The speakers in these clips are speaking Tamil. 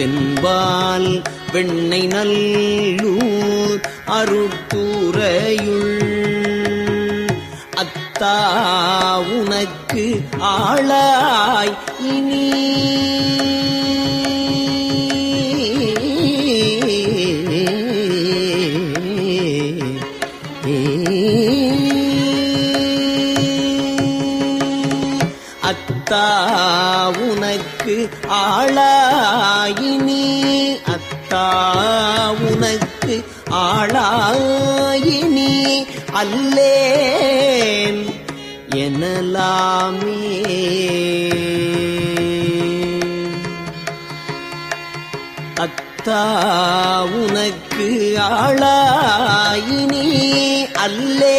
தென்பால் வெண்ணை நல்லூர் அருட்டுறையுள் அத்தா உனக்கு ஆளாய் இனி. அத்தா அத்தா உனக்கு ஆளாயினி அல்லே.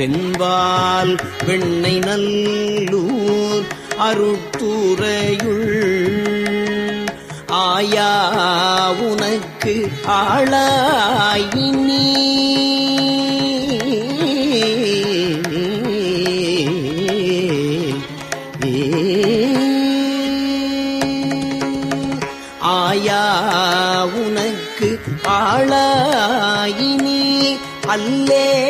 தென்பால் வெண்ணை நல்லூர் அருட்டுறையுள் ஆயா உனக்கு ஆளாயினி. ஆயா உனக்கு ஆளாயினி. அல்லே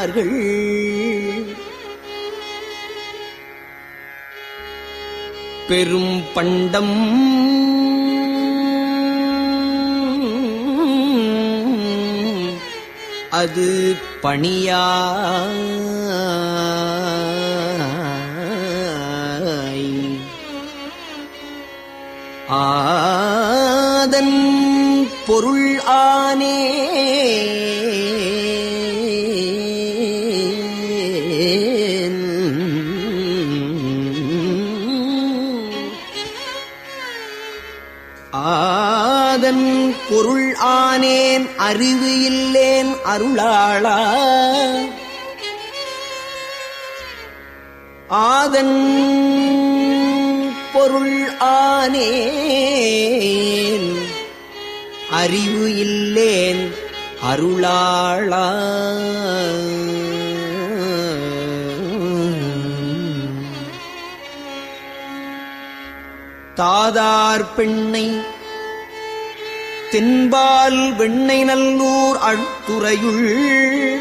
பணிவார்கள் பெரும் பண்டம். அது பணியா ஆதன் பொருள் ஆனே. அதன் பொருள் ஆனேன் அறிவு இல்லேன் அருளாளா. ஆதன் பொருள் ஆனேன் அறிவு இல்லேன் அருளாளா. தாதார் பெண்ணை தென்பால் வெண்ணை நல்லூர் அழ்த்துறையுள்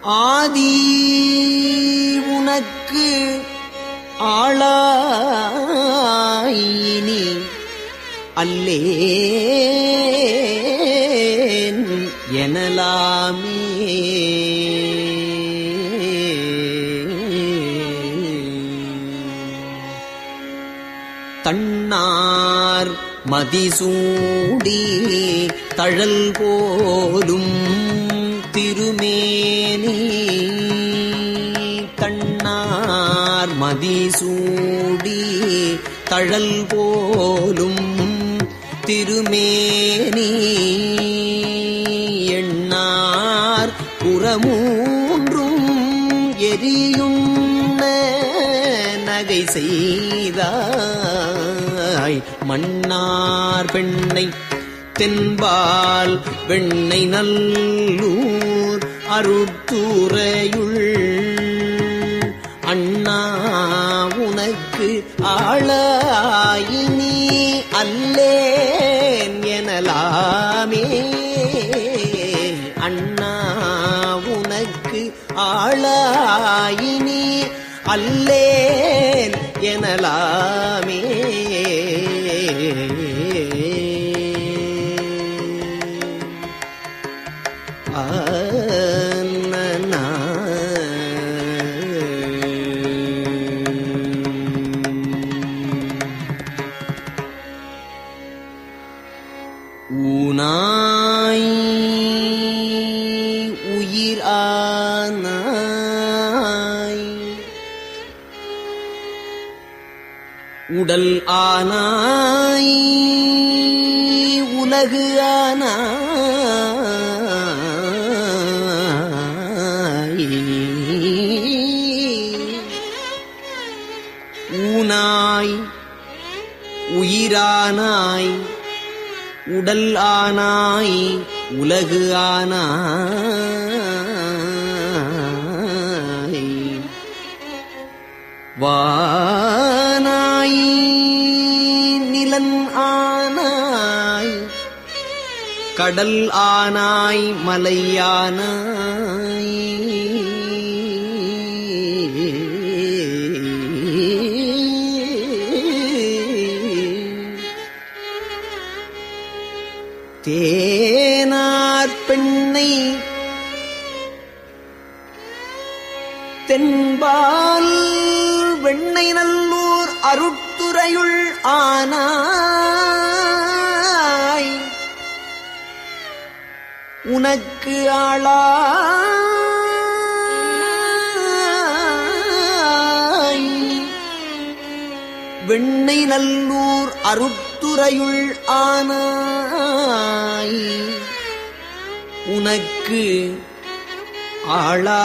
ஆதி உனக்கு ஆளாயினி. அல்லே எனலாமே. தன்னார் மதிசூடி தழல் போலும் திருமேனி. கண்ணார் மதிசூடி தழல் போலும் திருமேனி. எண்ணார் புறமூன்றும் எரியும் நகை செய்தாய் மன்னார் பெண்ணை தென்பால் வெண்ணை நல்லூர் அருட்துறையுள். அண்ணா உனக்கு ஆளாயினி அல்லேன் எனலாமே. அண்ணா உனக்கு ஆளாயினி அல்லேன் எனலா ஊனாய் உயிரானாய் உடல் ஆனாய் உலகு ஆனாய். வானாய் நிலன் ஆனாய் கடல் ஆனாய் மலையானாய் தென்பால் வெண்ணை நல்லூர் அருட்துறையுள் ஆனாய். உனக்கு ஆளா வெண்ணை நல்லூர் அருட்டுரையுள் ஆனாய். உனக்கு ஆளா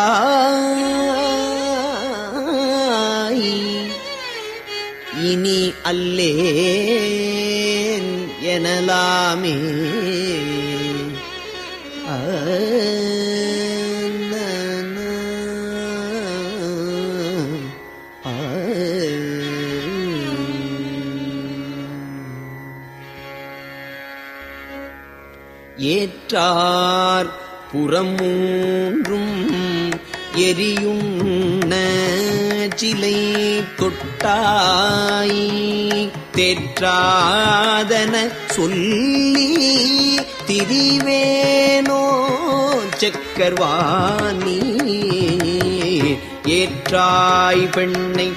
இனி அல்லேன் எனலாமே. ஏற்றார் புறமூன்றும் எரியும் சிலை தொட்டாய் தெற்றாதன சொல்லி திரிவேனோ செக்கர்வாணி. ஏற்றாய் பெண்ணை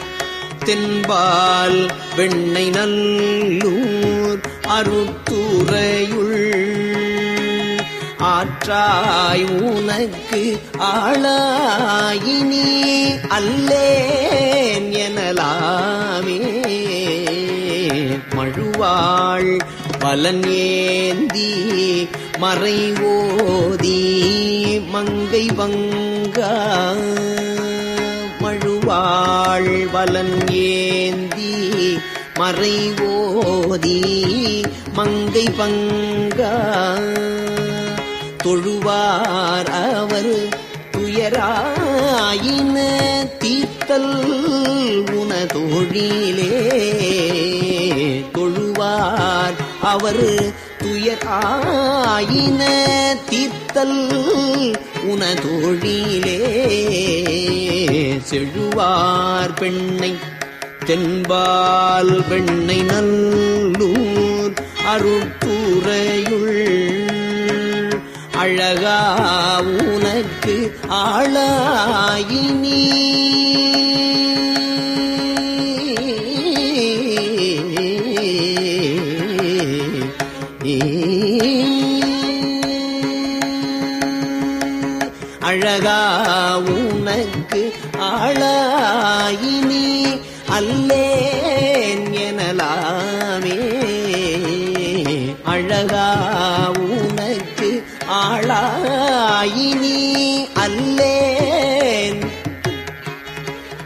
தென்பால் வெண்ணை நல்லூர் அருத்துறையுள் ஆற்றாய் உனக்கு ஆளாயினி அல்லே. எனலாமே மழுவாள் பலன் ஏந்தி மறை ஓதி மங்கை வங்கா. மழுவாள் பலன் ஏந்தி மறை ஓதி மங்கை பங்கா தொழுவார் அவர் துயராயின. தீர்த்தல் உனதொழிலே தொழுவார் அவர் துயராயின தீர்த்தல் உனதொழிலே செழுவார் பெண்ணை தென்பால் பெண்ணை நல்லூர் அருட்புறையுள் அழகா உனக்கு ஆளாயினி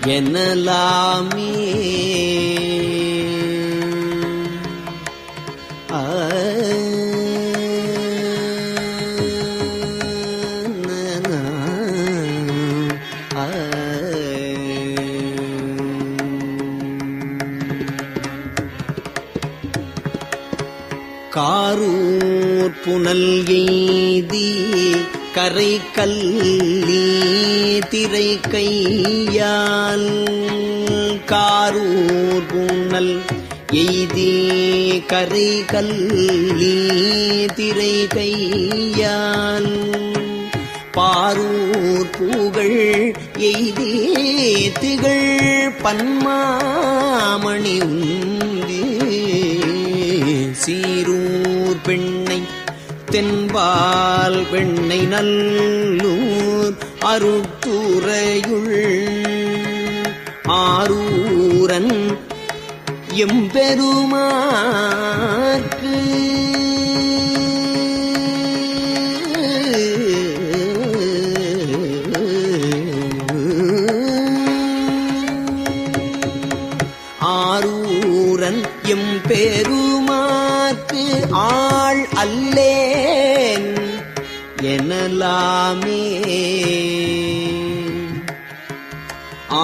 எனலாமே காரூர் புனல் எய்தி கரை கல்லீ திரை கையால் காரூர் பூனல் எய்தி கரை கல்லி திரை கையால் பாரூர் பூகள் எய்தி திகழ் பன்மாமணி உந்தி சீரூர் பெண்ணை தென்பால் பெண்ணை நல்லூர் அருட்டுரையுள் ஆரூரன் எம்பெருமாற்கு. ஆரூரன் எம்பெருமாற்கு ஆள் அல்லேன் எனலாமே.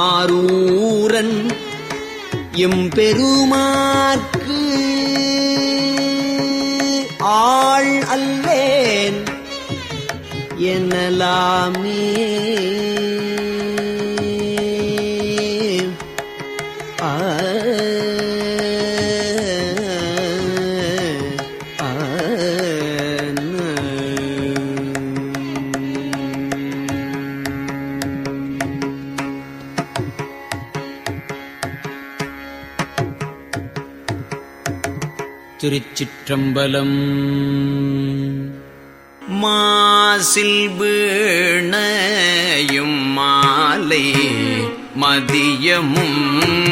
ஆரூரன் எம்பெருமாற்கு ஆள் அல்லேன். எனலாமே திருச்சிற்றம்பலம். மாசில் வீணையும் மாலை மதியமும்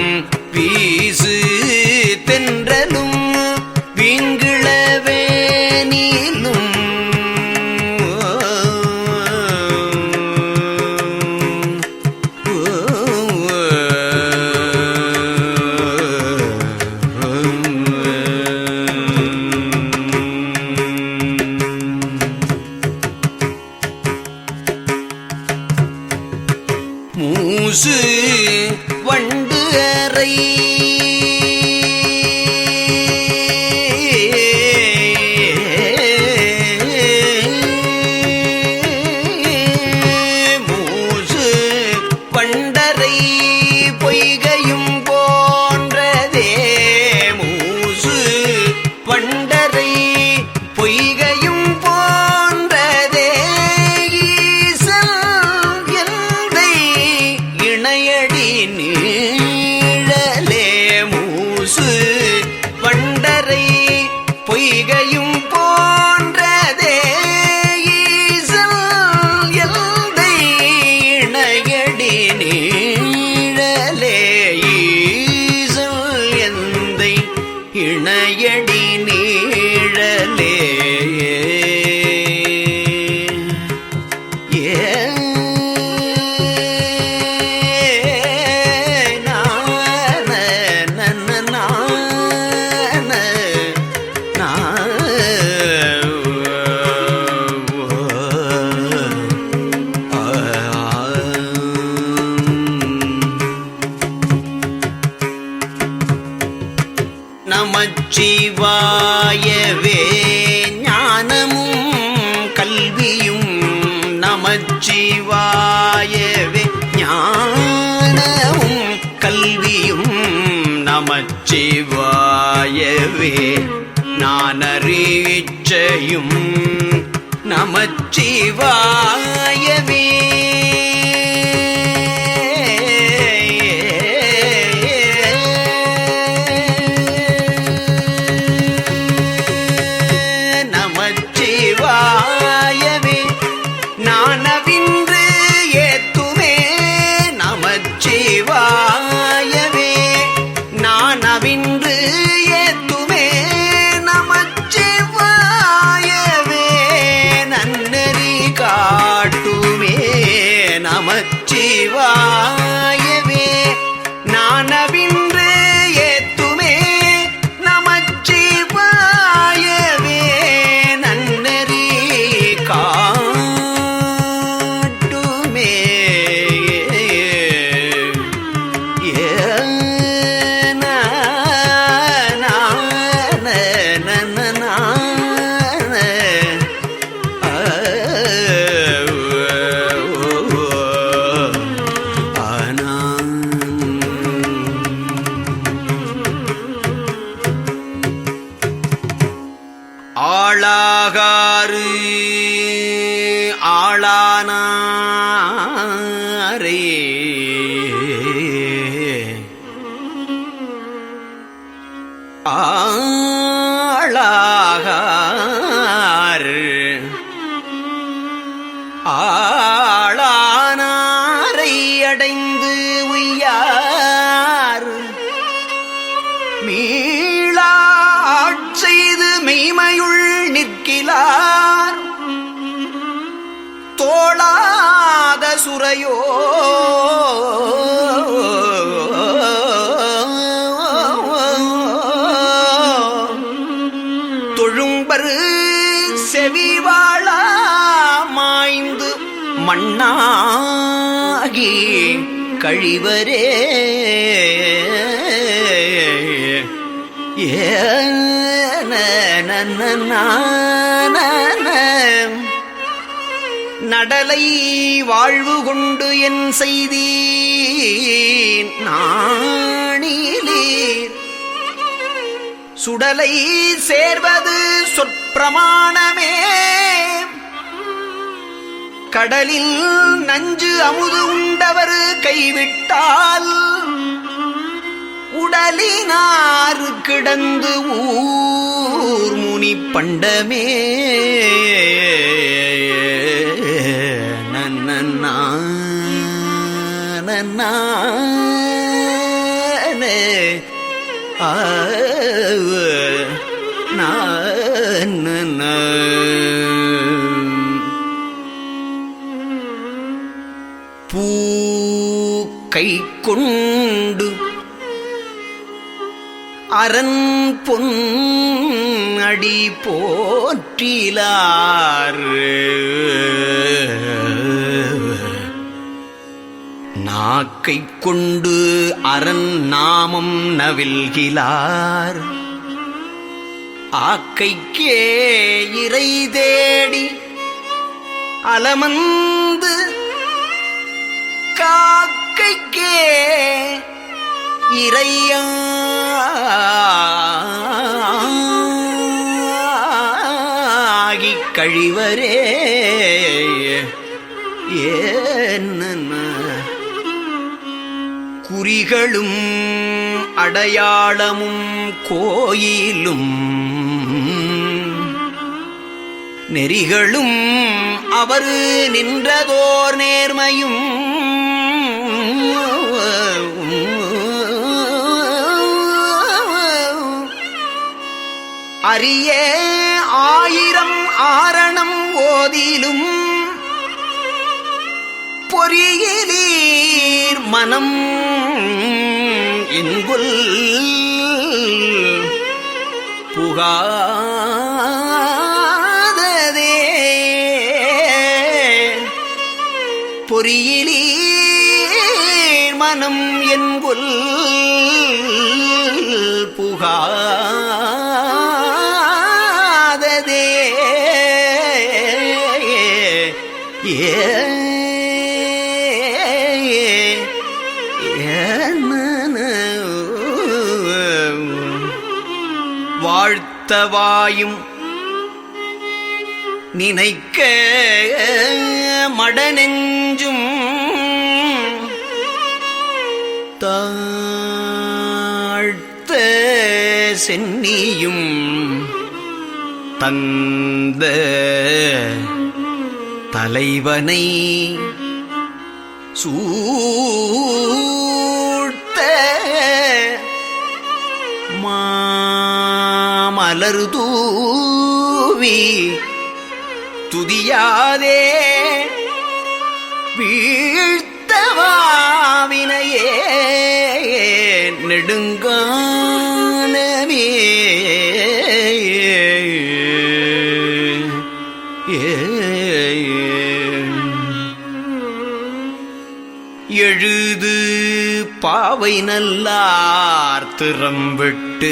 வண்டு அறை. நமச்சிவாயவே சிவாய. ஆளாகாறு. ஆளானாரே ஆ. சுரையோ தொழும்பரு செவிவாழ மாய்ந்து மண்ணாகி கழிவரே ஏன நடலை வாழ்வு கொண்டு என் செய்தி நாணிலீர் சுடலை சேர்வது சொற்பிரமாணமே. கடலில் நஞ்சு அமுது உண்டவர் கைவிட்டால் உடலினார் கிடந்து ஊர் முனி பண்டமே. நன்னா ஆ பூ கை கொண்டு அரண் பொன் அடி போற்றிலாறு. நாக்கை கொண்டு அரண் நாமம் நவில்கிலார் ஆக்கைக்கே இறை தேடி அலமந்து காக்கைக்கே இறையாகி கழிவரே என்ன? குறிகளும் அடையாளமும் கோயிலும். நெறிகளும் அவர் நின்றதோர் நேர்மையும். அரிய ஆயிரம் ஆரணம் ஓதிலும். பொறியிலீர் மனம் இன்புல் புகாததே. பொறியிலீர் மனம் என்புல் புகாததே. ஏ வாழ்த்தவாயும் நினைக்க மடநெஞ்சும் தாழ்த்த சென்னியும் தந்த தலைவனை சூ மலர் தூவி துதியாதே. வீழ்த்தவாவினையே நெடுங்கான் யாவை நல்லார் திறம்பிட்டு